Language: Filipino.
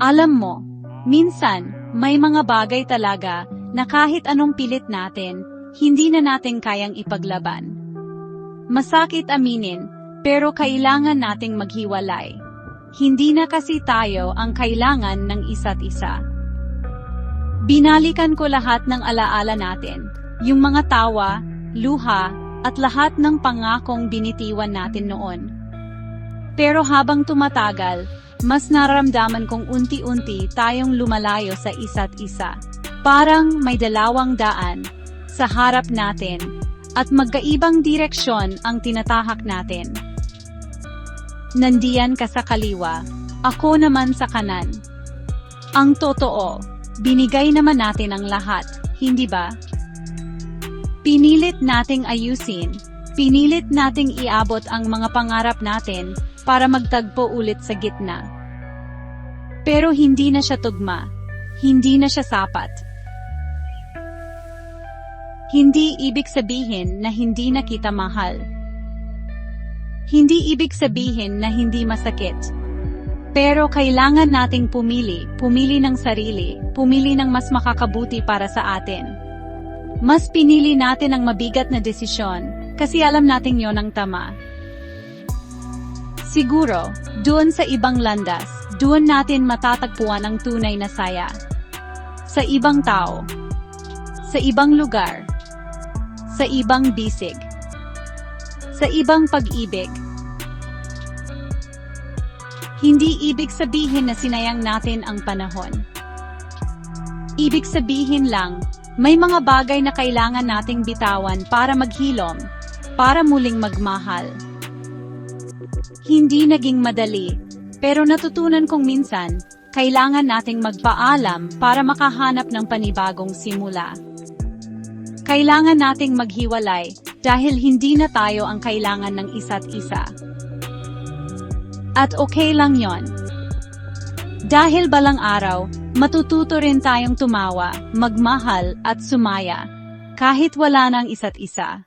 Alam mo, minsan, may mga bagay talaga na kahit anong pilit natin, hindi na natin kayang ipaglaban. Masakit aminin, pero kailangan nating maghiwalay. Hindi na kasi tayo ang kailangan ng isa't isa. Binalikan ko lahat ng alaala natin, yung mga tawa, luha, at lahat ng pangakong binitiwan natin noon. Pero habang tumatagal, mas nararamdaman kong unti-unti tayong lumalayo sa isa't isa. Parang may dalawang daan sa harap natin at magkaibang direksyon ang tinatahak natin. Nandiyan ka sa kaliwa, ako naman sa kanan. Ang totoo, binigay naman natin ang lahat, hindi ba? Pinilit nating ayusin, pinilit nating iabot ang mga pangarap natin para magtagpo ulit sa gitna. Pero hindi na siya tugma, hindi na siya sapat. Hindi ibig sabihin na hindi na kita mahal. Hindi ibig sabihin na hindi masakit. Pero kailangan nating pumili, pumili ng sarili, pumili ng mas makakabuti para sa atin. Mas pinili natin ang mabigat na desisyon, kasi alam nating yon ang tama. Siguro, doon sa ibang landas, doon natin matatagpuan ang tunay na saya. Sa ibang tao, sa ibang lugar, sa ibang bisig, sa ibang pag-ibig. Hindi ibig sabihin na sinayang natin ang panahon. Ibig sabihin lang, may mga bagay na kailangan nating bitawan para maghilom, para muling magmahal. Hindi naging madali, pero natutunan kong minsan, kailangan nating magpaalam para makahanap ng panibagong simula. Kailangan nating maghiwalay dahil hindi na tayo ang kailangan ng isa't isa. At okay lang yon. Dahil balang araw, matututo rin tayong tumawa, magmahal at sumaya, kahit wala ng isa't isa.